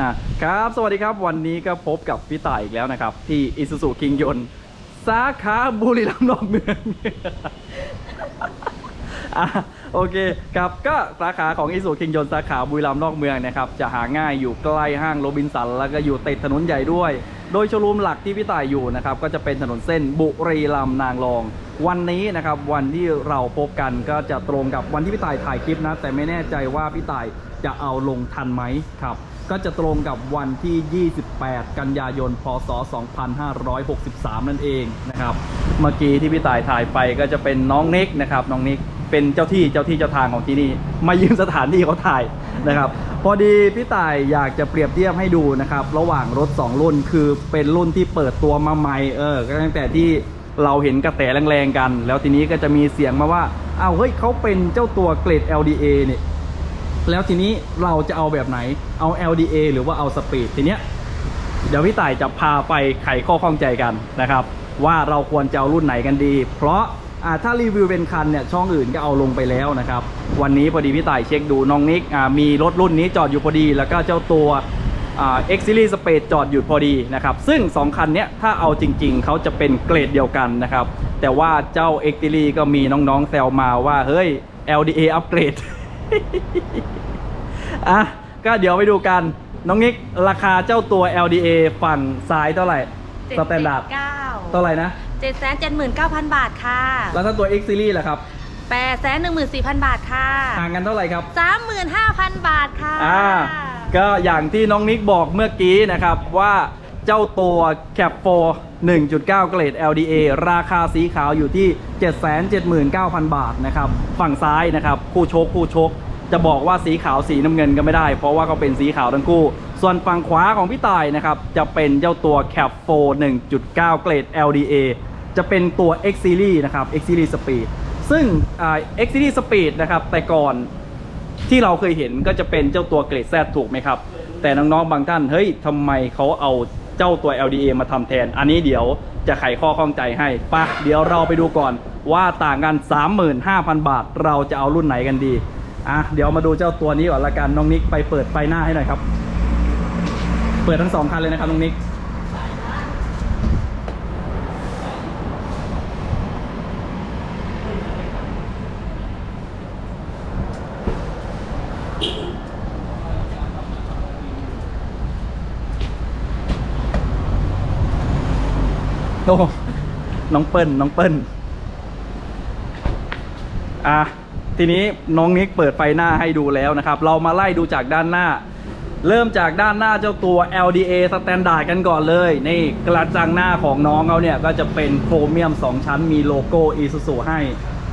อะครับ สวัสดีครับวันนี้ก็พบกับพี่ต่ายอีกแล้วนะครับ ที่อิสุสุคิงยนสาขาบุรีรัมย์นอกเมืองอะโอเคครับก็สาขาของอิสุคิงยนสาขาบุรีรัมย์นอกเมืองนะครับ จะหาง่ายอยู่ใกล้ห้างโรบินสัน แล้วก็อยู่ติดถนนใหญ่ด้วย โดยโชว์รูมหลักที่พี่ต่ายอยู่นะครับ ก็จะเป็นถนนเส้นบุรีรัมย์นางรอง วันนี้นะครับ วันที่เราพบกันก็จะตรงกับวันที่พี่ต่ายถ่ายคลิปนะ แต่ไม่แน่ใจว่าพี่ต่ายจะเอาลงทันไหมครับ ก็จะตรงกับวันที่ 28 กันยายน พศ 2563 นั่นเองนะครับ เมื่อกี้ที่พี่ต่ายถ่ายไปก็จะเป็นน้องนิกนะครับ น้องนิกเป็นเจ้าที่เจ้าที่เจ้าทางของที่นี่ มายืมสถานที่เขาถ่ายนะครับ พอดีพี่ต่ายอยากจะเปรียบเทียบให้ดูนะครับ ระหว่างรถ 2 รุ่นคือเป็นรุ่นที่เปิดตัวมาใหม่เออตั้งแต่ที่เราเห็นกระแสแรงๆกัน แล้วทีนี้ก็จะมีเสียงมาว่า เอ้าเฮ้ยเขาเป็นเจ้าตัวเกรด LDA เนี่ย แล้วทีนี้เราจะเอาแบบไหนเอา LDA หรือว่าเอาสปีดทีเนี้ยเดี๋ยวพี่ต่ายจะพาไปไขข้อข้องใจกันนะครับ ว่าเราควรจะเอารุ่นไหนกันดี เพราะอ่าถ้ารีวิวเป็นคันเนี่ยช่องอื่นก็เอาลงไปแล้วนะครับ วันนี้พอดีพี่ต่ายเช็คดูน้องนิกอ่ามีรถรุ่นนี้จอดอยู่พอดี แล้วก็เจ้าตัวอ่า X Series Space จอดอยู่พอดีนะครับ ซึ่ง 2 คันเนี้ยถ้าเอาจริงๆ เขาจะเป็นเกรดเดียวกันนะครับ แต่ว่าเจ้า X Series ก็มีน้องๆแซวมาว่าเฮ้ย LDA อัปเกรด อะก็เดี๋ยวไปดูกัน น้องนิกราคาเจ้าตัว LDA ฝั่งซ้ายเท่าไหร่สแตนดาร์ดเก้าเท่าไหร่นะเจ็ดแสนเจ็ดหมื่นเก้าพันบาทค่ะ แล้วถ้าตัว X Series ล่ะครับแปดแสนหนึ่งหมื่นสี่พันบาทค่ะ ห่างกันเท่าไหร่ครับสามหมื่นห้าพันบาทค่ะ อ่า ก็อย่างที่น้องนิกบอกเมื่อกี้นะครับว่าเจ้าตัว Cap 4 1.9 เกรด LDA ราคาสีขาวอยู่ที่ 779,000 บาทนะครับ ฝั่งซ้ายนะครับ คู่โชคคู่โชคจะบอกว่าสีขาวสีน้ำเงินก็ไม่ได้ เพราะว่าเขาเป็นสีขาวทั้งคู่ ส่วนฝั่งขวาของพี่ตายนะครับ จะเป็นเจ้าตัว Cap 4 1.9 เกรด LDA จะเป็นตัว X Series นะครับ X Series Speed ซึ่ง X Series Speed นะครับ แต่ก่อนที่เราเคยเห็นก็จะเป็นเจ้าตัวเกรดแซถูกไหมครับ แต่น้องๆบางท่าน เฮ้ยทำไมเขาเอา จ้าตัว LDA มาทำแทน อันนี้เดี๋ยวจะไขข้อข้องใจให้ปะเดี๋ยวเราไปดูก่อนว่าต่างกัน 35,000 บาท เราจะเอารุ่นไหนกันดีอะเดี๋ยวมาดูเจ้าตัวนี้ก่อนละกันน้องนิกไปเปิดไฟหน้าให้หน่อยครับ เปิดทั้งสองคันเลยนะครับน้องนิก โอ้น้องเปิ้ลน้องเปิ้ลอะทีนี้น้องนิกเปิดไฟหน้าให้ดูแล้วนะครับ เรามาไล่ดูจากด้านหน้า เริ่มจากด้านหน้าเจ้าตัว LDA Standard กันก่อนเลย นี่กระจังหน้าของน้องเขาเนี่ย ก็จะเป็นโครเมียม 2 ชั้นมีโลโก้ Isuzu ให้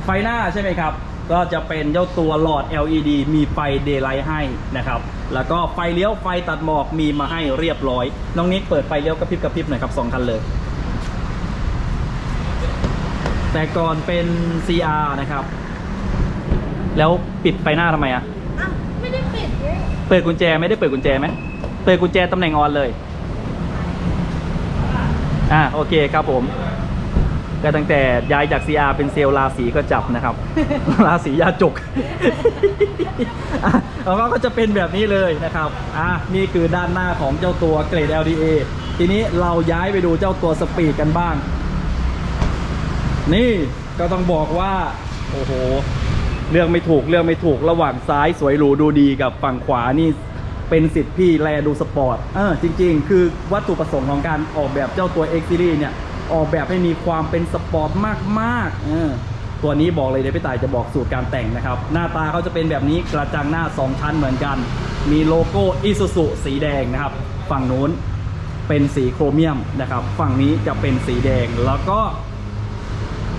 ไฟหน้าใช่ไหมครับ ก็จะเป็นเจ้าตัวหลอด LED มีไฟ Daylight ให้นะครับ แล้วก็ไฟเลี้ยวไฟตัดหมอกมีมาให้เรียบร้อย น้องนิกเปิดไฟเลี้ยวกระพริบกระพริบหน่อยครับสองคันเลย แต่ก่อนเป็น CR นะครับ แล้วปิดไฟหน้าทำไมอะอ้าวไม่ได้ปิดเลยเปิดกุญแจไม่ได้เปิดกุญแจไหมเปิดกุญแจตำแหน่งออนเลย อ่าโอเคครับผม ก็ตั้งแต่ย้ายจาก CR เป็นเซลล์ราศีก็จับนะครับ ราศียาจกอะแล้วก็จะเป็นแบบนี้เลยนะครับ อะนี่คือด้านหน้าของเจ้าตัวเกรด LDA ทีนี้เราย้ายไปดูเจ้าตัวสปีดกันบ้าง นี่ก็ต้องบอกว่าโอ้โหเรื่องไม่ถูกเรื่องไม่ถูกระหว่างซ้ายสวยหรูดูดีกับฝั่งขวานี่เป็นสิทธิ์พี่แลดูสปอร์ตเออจริง ๆ คือวัตถุประสงค์ของการออกแบบเจ้าตัว X Series เนี่ย ออกแบบให้มีความเป็นสปอร์ตมากๆเออตัวนี้บอกเลยเดี๋ยวพี่ต่ายจะบอกสูตรการแต่งนะครับ หน้าตาเขาจะเป็นแบบนี้กระจังหน้า 2 ชั้นเหมือนกัน มีโลโก้ Isuzu สีแดงนะครับ ฝั่งนู้นเป็นสีโครเมียมนะครับ ฝั่งนี้จะเป็นสีแดงแล้วก็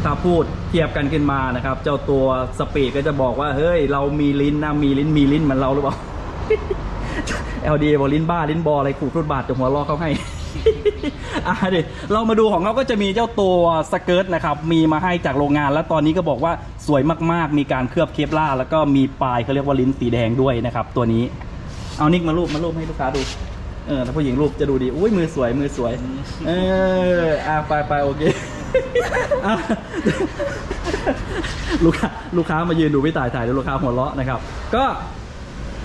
ถ้าพูดเทียบกันขึ้นมานะครับ เจ้าตัวสปีดก็จะบอกว่า เฮ้ย เรามีลิ้นนะมีลิ้นมีลิ้นเหมือนเราหรือเปล่า LDA บอกลิ้นบ้าลิ้นบออะไรขู่ทุดบาทจะหัวล้อเขาให้อะดิเรามาดูของเขาก็จะมีเจ้าตัวสเกิร์ตนะครับ มีมาให้จากโรงงาน แล้วตอนนี้ก็บอกว่าสวยมากๆ มีการเคลือบเคปล่าแล้วก็มีปลายเขาเรียกว่าลิ้นสีแดงด้วยนะครับ ตัวนี้ เอานิกมารูปมารูปให้ลูกค้าดู เออถ้าผู้หญิงรูปจะดูดี อุ้ยมือสวยมือสวย เอออะไปไปโอเค อะลูกค้าลูกค้ามายืนดูพี่ต่ายถ่ายแล้วลูกค้าหัวเราะนะครับ ก็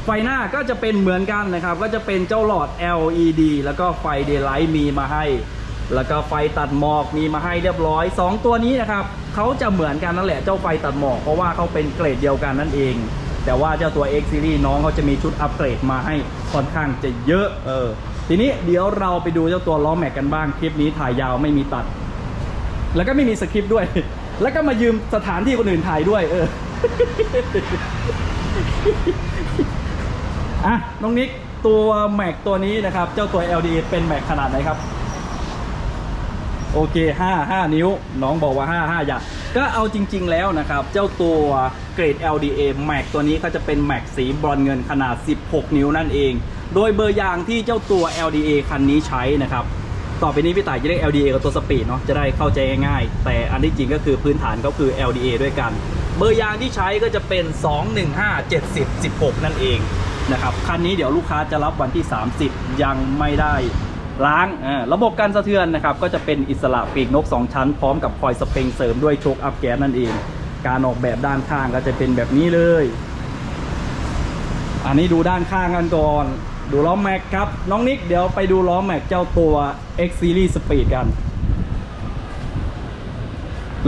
ไฟหน้าก็จะเป็นเหมือนกันนะครับ ก็จะเป็นเจ้าหลอด LED แล้วก็ไฟเดย์ไลท์มีมาให้ แล้วก็ไฟตัดหมอกมีมาให้เรียบร้อย 2 ตัวนี้นะครับเขาจะเหมือนกันนั่นแหละเจ้าไฟตัดหมอกเพราะว่าเขาเป็นเกรดเดียวกันนั่นเอง แต่ว่าเจ้าตัว X Series น้องเขาจะมีชุดอัปเกรดมาให้ค่อนข้างจะเยอะเออทีนี้เดี๋ยวเราไปดูเจ้าตัวล้อแม็กกันบ้างคลิปนี้ถ่ายยาวไม่มีตัด แล้วก็ไม่มีสคริปต์ด้วย แล้วก็มายืมสถานที่คนอื่นถ่ายด้วย เอออะน้องนิกตัวแม็กตัวนี้นะครับ เจ้าตัว LDA เป็นแม็กขนาดไหนครับ โอเค 5 5 นิ้ว น้องบอกว่า 5 5 อย่าก็เอาจริง ๆ แล้วนะครับ เจ้าตัวเกรด LDA แม็กตัวนี้เขาจะเป็นแม็กสีบรอนเงินขนาด 16 นิ้วนั่นเอง โดยเบอร์ยางที่เจ้าตัว LDA คันนี้ใช้นะครับ ต่อไปนี้พี่ต่ายจะเรียก LDA กับตัวสปีดเนาะจะได้เข้าใจง่ายๆ แต่อันที่จริงก็คือพื้นฐานก็คือ LDA ด้วยกัน เบอร์ยางที่ใช้ก็จะเป็น 215 70 16 นั่นเองนะครับคันนี้เดี๋ยวลูกค้าจะรับวันที่ 30 ยังไม่ได้ล้างระบบการสะเทือนนะครับก็จะเป็นอิสระปีกนก 2 ชั้น พร้อมกับคอยสปริงเสริมด้วยโชคอัพแก๊สนั่นเอง การออกแบบด้านข้างก็จะเป็นแบบนี้เลย อันนี้ดูด้านข้างกันก่อน ดูล้อแม็กครับ น้องนิกเดี๋ยวไปดูล้อแม็กเจ้าตัว X Series Speed กัน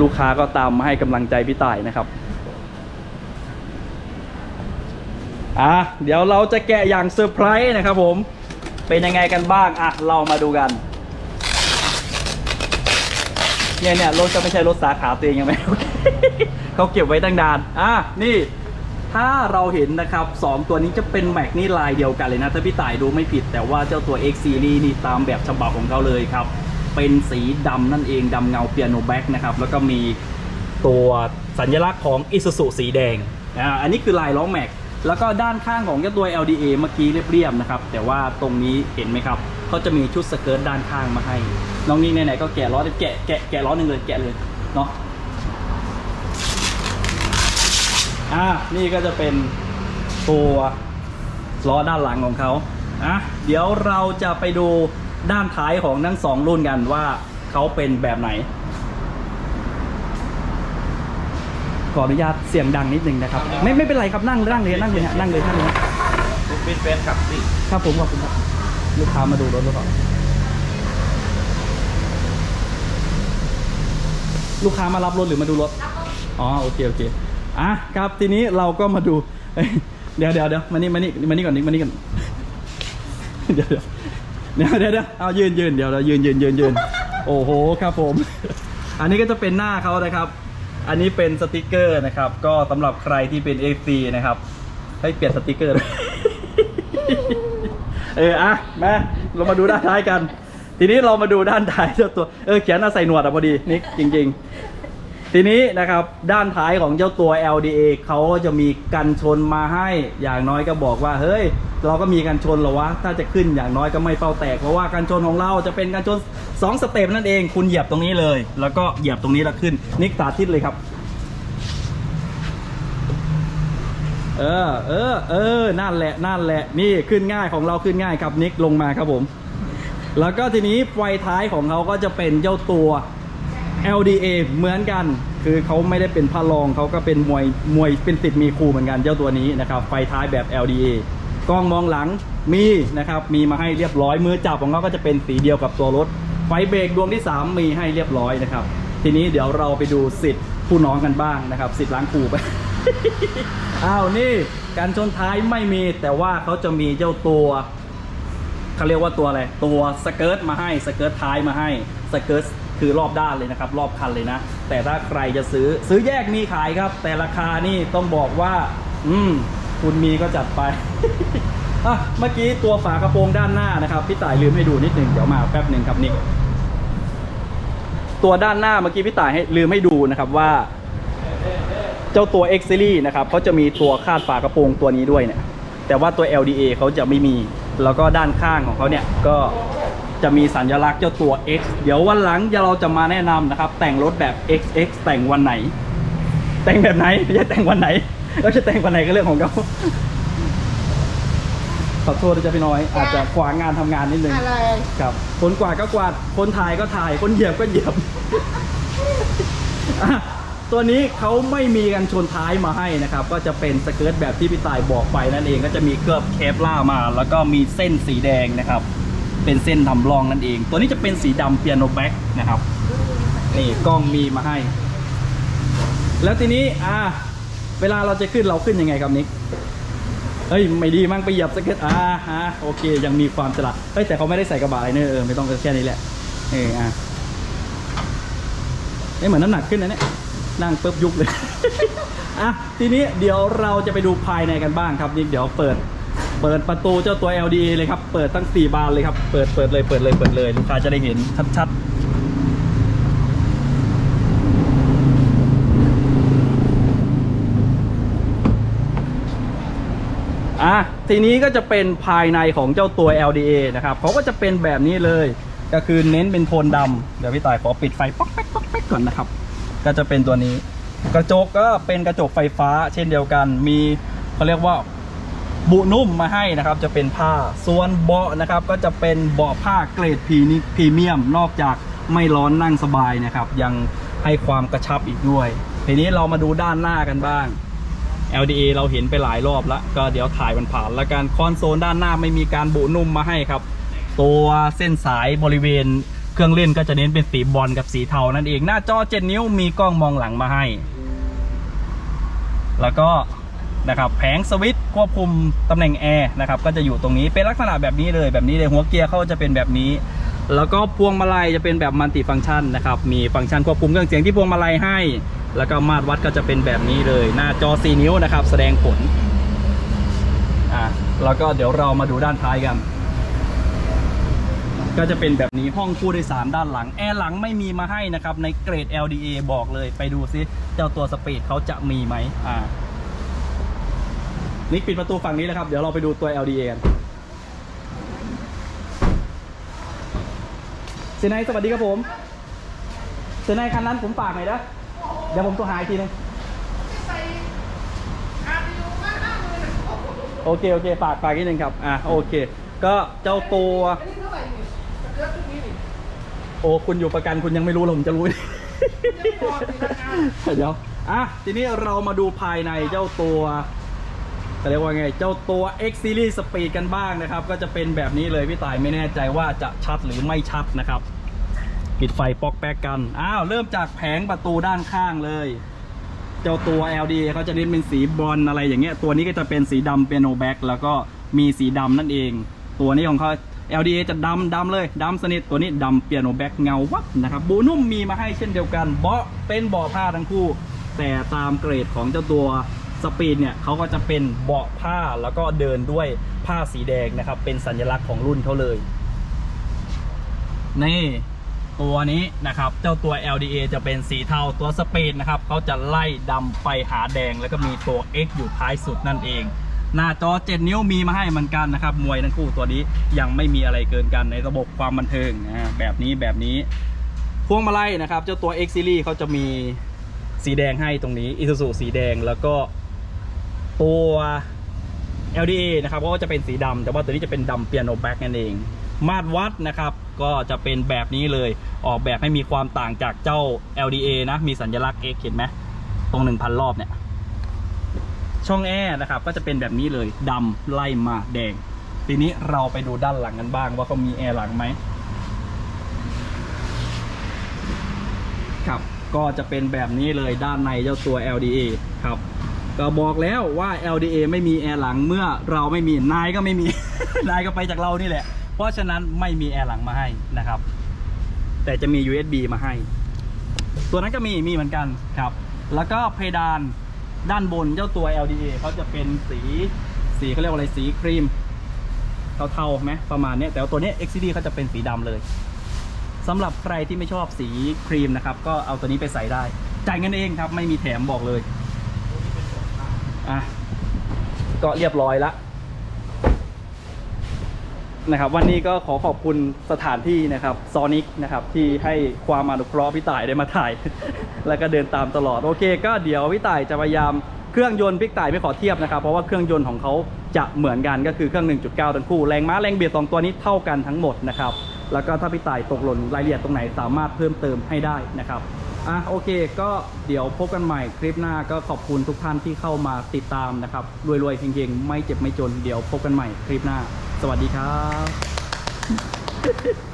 ลูกค้าก็ตามมาให้กำลังใจพี่ต่ายนะครับ อะ เดี๋ยวเราจะแกะอย่างเซอร์ไพรส์นะครับผม เป็นยังไงกันบ้าง อะ เรามาดูกัน เนี่ยเนี่ยรถจะไม่ใช่รถสาขาตัวเองยังไหมโอเคเขาเก็บไว้ตั้งนาน อะ นี่ ถ้าเราเห็นนะครับ 2 ตัวนี้จะเป็นแม็กนี่ลายเดียวกันเลยนะ ถ้าพี่ต่ายดูไม่ผิด แต่ว่าเจ้าตัว X Series นี่ตามแบบฉบับของเขาเลยครับ เป็นสีดำนั่นเองดำเงาเปียโนแบ็กนะครับ แล้วก็มีตัวสัญลักษณ์ของ Isuzu สีแดงอ่าอันนี้คือลายล้อแม็กแล้วก็ด้านข้างของเจ้าตัว LDA เมื่อกี้เรียบๆนะครับ แต่ว่าตรงนี้เห็นไหมครับเขาจะมีชุดสเกิร์ตด้านข้างมาให้ น้องนี่ไหนๆก็แกะล้อแกะแกะแกะล้อหนึ่งเลยแกะเลยเนาะ อะนี่ก็จะเป็นตัวล้อด้านหลังของเขาอะเดี๋ยวเราจะไปดูด้านท้ายของทั้งสองรุ่นกันว่าเขาเป็นแบบไหน ขออนุญาตเสียงดังนิดนึงนะครับ ไม่ไม่เป็นไรครับนั่งนั่งเลยนั่งเลยฮะนั่งเลยนั่งเลยฮะผมเป็นแฟนคลับนี่ครับผมขอบคุณครับลูกค้ามาดูรถหรือเปล่าลูกค้ามารับรถหรือมาดูรถ อ๋อโอเคโอเค อะครับทีนี้เราก็มาดู เดี๋ยวเดี๋ยวเดี๋ยวมานี่มานี่มานี่ก่อนนี่มานี่ก่อนเดี๋ยวเดี๋ยวเดี๋ยวเดี๋ยวเดี๋ยวเอายืนยืนเดี๋ยวเรายืนยืนยืนยืนโอ้โหครับผม อันนี้ก็จะเป็นหน้าเขานะครับ อันนี้เป็นสติกเกอร์นะครับ ก็สำหรับใครที่เป็น FC นะครับ ให้เปลี่ยนสติกเกอร์เอออะมาเรามาดูด้านท้ายกัน ทีนี้เรามาดูด้านท้ายเจ้าตัวเออเขียนเอาใส่หนวดอะพอดีนิกจริง ๆ ทีนี้นะครับด้านท้ายของเจ้าตัว LDA เขาจะมีกันชนมาให้อย่างน้อยก็บอกว่า เฮ้ย เราก็มีกันชนหรอวะ ถ้าจะขึ้นอย่างน้อยก็ไม่เป้าแตก เพราะว่ากันชนของเราจะเป็นกันชน2สเต็ปนั่นเอง คุณเหยียบตรงนี้เลย แล้วก็เหยียบตรงนี้แล้วขึ้น นิกสาธิตเลยครับ เออเออเออนั่นแหละนั่นแหละนี่ขึ้นง่ายของเราขึ้นง่ายครับนิกลงมาครับผม แล้วก็ทีนี้ไฟท้ายของเขาก็จะเป็นเจ้าตัว LDA เหมือนกัน คือเขาไม่ได้เป็นพระรองเขาก็เป็นมวยมวยเป็นติดมีครูเหมือนกันเจ้าตัวนี้นะครับ ไฟท้ายแบบ LDA กล้องมองหลังมีนะครับ มีมาให้เรียบร้อย มือจับของเขาก็จะเป็นสีเดียวกับตัวรถ ไฟเบรกดวงที่ 3 มีให้เรียบร้อยนะครับ ทีนี้เดี๋ยวเราไปดูสิทธิ์ผู้น้องกันบ้างนะครับ สิทธิ์ล้างครูไป อ้าวนี่การชนท้ายไม่มีแต่ว่าเขาจะมีเจ้าตัวเขาเรียกว่าตัวอะไร ตัวสเกิร์ตมาให้สเกิร์ตท้ายมาให้ สเกิร์ตคือรอบด้านเลยนะครับ รอบคันเลยนะ แต่ถ้าใครจะซื้อซื้อแยกมีขายครับ แต่ราคานี่ต้องบอกว่า อืม คุณมีก็จัดไปอะเมื่อกี้ตัวฝากระโปรงด้านหน้านะครับ พี่ต่ายลืมให้ดูนิดหนึ่งเดี๋ยวมาแป๊บหนึ่งครับนิกตัวด้านหน้าเมื่อกี้พี่ต่ายให้ลืมให้ดูนะครับว่า เจ้าตัว X Series นะครับเขาจะมีตัวคาดฝากระโปรงตัวนี้ด้วยเนี่ยแต่ว่าตัว LDA เขาจะไม่มี แล้วก็ด้านข้างของเขาเนี่ยก็ จะมีสัญลักษณ์เจ้าตัว X เดี๋ยววันหลังเราจะมาแนะนำนะครับ แต่งรถแบบ XX แต่งวันไหน แต่งแบบไหนไม่ใช่แต่งวันไหนแล้วจะแต่งวันไหนก็เรื่องของเขาขอโทษนะจ๊ะพี่น้อย อาจจะขวางงานทำงานนิดนึงอะไร ครับ คนกวาดก็กวาด คนถ่ายก็ถ่าย คนเหยียบก็เหยียบอะตัวนี้เขาไม่มีกันชนท้ายมาให้นะครับ ก็จะเป็นสเกิร์ตแบบที่พี่ต่ายบอกไปนั่นเอง ก็จะมีเคลือบเคปล่ามา แล้วก็มีเส้นสีแดงนะครับ เป็นเส้นทำรองนั่นเอง ตัวนี้จะเป็นสีดำเปียโนแบ็กนะครับนี่กล้องมีมาให้ แล้วทีนี้อ่าเวลาเราจะขึ้นเราขึ้นยังไงครับนิกเฮ้ยไม่ดีมั้งไปเหยียบสเก็ตอ่าฮะโอเค ยังมีความฉลาดเฮ้ยแต่เขาไม่ได้ใส่กระบะอะไรเนอะเออไม่ต้องแค่นี้แหละเอออะเอ้เหมือนน้ำหนักขึ้นนะเนี่ยนั่งปุ๊บยุบเลย อะ ทีนี้เดี๋ยวเราจะไปดูภายในกันบ้างครับนิกเดี๋ยวเปิด เปิดประตูเจ้าตัว LDA เลยครับ เปิดตั้ง 4 บานเลยครับ เปิดเปิดเลย เปิดเลย เปิดเลย ลูกค้าจะได้เห็นชัดๆ อะ ทีนี้ก็จะเป็นภายในของเจ้าตัว LDA นะครับเขาก็จะเป็นแบบนี้เลย ก็คือเน้นเป็นโทนดำ เดี๋ยวพี่ต่ายขอปิดไฟป๊อกแป๊กป๊อกแป๊กก่อนนะครับ ก็จะเป็นตัวนี้ กระจกก็เป็นกระจกไฟฟ้า เช่นเดียวกัน มีเขาเรียกว่า บุนุ่มมาให้นะครับจะเป็นผ้าส่วนเบาะนะครับก็จะเป็นเบาะผ้าเกรดพรีนิพรีเมียม นอกจากไม่ร้อนนั่งสบายนะครับ ยังให้ความกระชับอีกด้วย ทีนี้เรามาดูด้านหน้ากันบ้าง LDA เราเห็นไปหลายรอบแล้ว ก็เดี๋ยวถ่ายมันผ่านแล้วกันคอนโซลด้านหน้าไม่มีการบุนุ่มมาให้ครับ ตัวเส้นสายบริเวณเครื่องเล่นก็จะเน้นเป็นสีบอลกับสีเทานั่นเองหน้าจอ 7 นิ้วมีกล้องมองหลังมาให้ แล้วก็ นะครับแผงสวิตช์ควบคุมตำแหน่งแอร์นะครับก็จะอยู่ตรงนี้เป็นลักษณะแบบนี้เลยแบบนี้เลยหัวเกียร์เขาจะเป็นแบบนี้ แล้วก็พวงมาลัยจะเป็นแบบมัลติฟังก์ชันนะครับมีฟังก์ชันควบคุมเครื่องเสียงที่พวงมาลัยให้ แล้วก็มาตรวัดก็จะเป็นแบบนี้เลย หน้าจอ 4 นิ้วนะครับแสดงผลอะแล้วก็เดี๋ยวเรามาดูด้านท้ายกัน ก็จะเป็นแบบนี้ห้องผู้โดยสารด้านหลัง แอร์หลังไม่มีมาให้นะครับในเกรด LDA บอกเลยไปดูซิเจ้าตัวสปีดเขาจะมีไหมอ่า นิกปิดประตูฝั่งนี้แล้วครับ เดี๋ยวเราไปดูตัว LDA กันเซนายสวัสดีครับผมเซนายคันนั้นผมฝากหน่อยนะเดี๋ยวผมตัวหายทีนึงโอเค โอเค ฝากฝากนิดนึงครับ อะ โอเค ก็เจ้าตัวโอ้คุณอยู่ประกันคุณยังไม่รู้หรอผมจะรู้เดี๋ยวอะทีนี้เรามาดูภายในเจ้าตัว จะเรียกว่าไง เจ้าตัว X Series Speed กันบ้างนะครับ ก็จะเป็นแบบนี้เลยพี่ต่ายไม่แน่ใจว่าจะชัดหรือไม่ชัดนะครับ ปิดไฟปอกแป๊กกัน อ้าว เริ่มจากแผงประตูด้านข้างเลย เจ้าตัว LD เขาจะเน้นเป็นสีบอลอะไรอย่างเงี้ย ตัวนี้ก็จะเป็นสีดำเปียโนแบ็กแล้วก็มีสีดำนั่นเอง ตัวนี้ของเขา LDA จะดำดำเลยดำสนิทตัวนี้ดำเปียโนแบ็กเงาวับนะครับบูนุ่มมีมาให้เช่นเดียวกันเบาะเป็นเบาะผ้าทั้งคู่ แต่ตามเกรดของเจ้าตัว สปีดเนี่ยเขาก็จะเป็นเบาะผ้าแล้วก็เดินด้วยผ้าสีแดงนะครับ เป็นสัญลักษณ์ของรุ่นเขาเลยนี่ตัวนี้นะครับเจ้าตัว LDA จะเป็นสีเทาตัวสปีดนะครับเขาจะไล่ดำไปหาแดงแล้วก็มีตัว X อยู่ท้ายสุดนั่นเอง หน้าจอ 7 นิ้วมีมาให้เหมือนกันนะครับ มวยทั้งคู่ตัวนี้ยังไม่มีอะไรเกินกันในระบบความบันเทิงนะแบบนี้แบบนี้ พวงมาลัยนะครับ เจ้าตัว X Series เขาจะมีสีแดงให้ตรงนี้ Isuzu สีแดงแล้วก็ ตัว LDA นะครับก็จะเป็นสีดำแต่ว่าตัวนี้จะเป็นดำเปียโนแบ็กนั่นเอง มาตรวัดนะครับ ก็จะเป็นแบบนี้เลยออกแบบให้มีความต่างจากเจ้า LDA นะมีสัญลักษณ์ X เห็นไหมตรง 1,000 รอบเนี่ยช่องแอร์นะครับก็จะเป็นแบบนี้เลยดำไล่มาแดง ทีนี้เราไปดูด้านหลังกันบ้างว่าเขามีแอร์หลังไหมครับก็จะเป็นแบบนี้เลยด้านในเจ้าตัว LDA ครับ ก็บอกแล้วว่า LDA ไม่มีแอร์หลังเมื่อเราไม่มีนายก็ไม่มี นายก็ไปจากเรานี่แหละ เพราะฉะนั้นไม่มีแอร์หลังมาให้นะครับ แต่จะมี USB มาให้ ตัวนั้นก็มีมีเหมือนกันครับ แล้วก็เพดานด้านบนเจ้าตัว LDA เขาจะเป็นสีสีเขาเรียกว่าอะไรสีครีมเทาๆไหมประมาณนี้แต่ว่าตัวนี้ XCD เขาจะเป็นสีดำเลยสำหรับใครที่ไม่ชอบสีครีมนะครับ ก็เอาตัวนี้ไปใส่ได้ จ่ายเงินเองครับ ไม่มีแถมบอกเลย อะก็เรียบร้อยละนะครับ วันนี้ก็ขอขอบคุณสถานที่นะครับซอนิกนะครับที่ให้ความอนุเคราะห์พี่ต่ายได้มาถ่าย แล้วก็เดินตามตลอดโอเค ก็เดี๋ยวพี่ต่ายจะพยายามเครื่องยนต์พี่ต่ายไม่ขอเทียบนะครับ เพราะว่าเครื่องยนต์ของเขาจะเหมือนกันก็คือเครื่อง 1.9 ตันคู่แรงม้าแรงเบียดสองตัวนี้เท่ากันทั้งหมดนะครับแล้วก็ถ้าพี่ต่ายตกหล่นรายละเอียดตรงไหนสามารถเพิ่มเติมให้ได้นะครับ อะโอเค ก็เดี๋ยวพบกันใหม่คลิปหน้าก็ขอบคุณทุกท่านที่เข้ามาติดตามนะครับรวยๆเฮงๆไม่เจ็บไม่จน เดี๋ยวพบกันใหม่คลิปหน้า สวัสดีครับ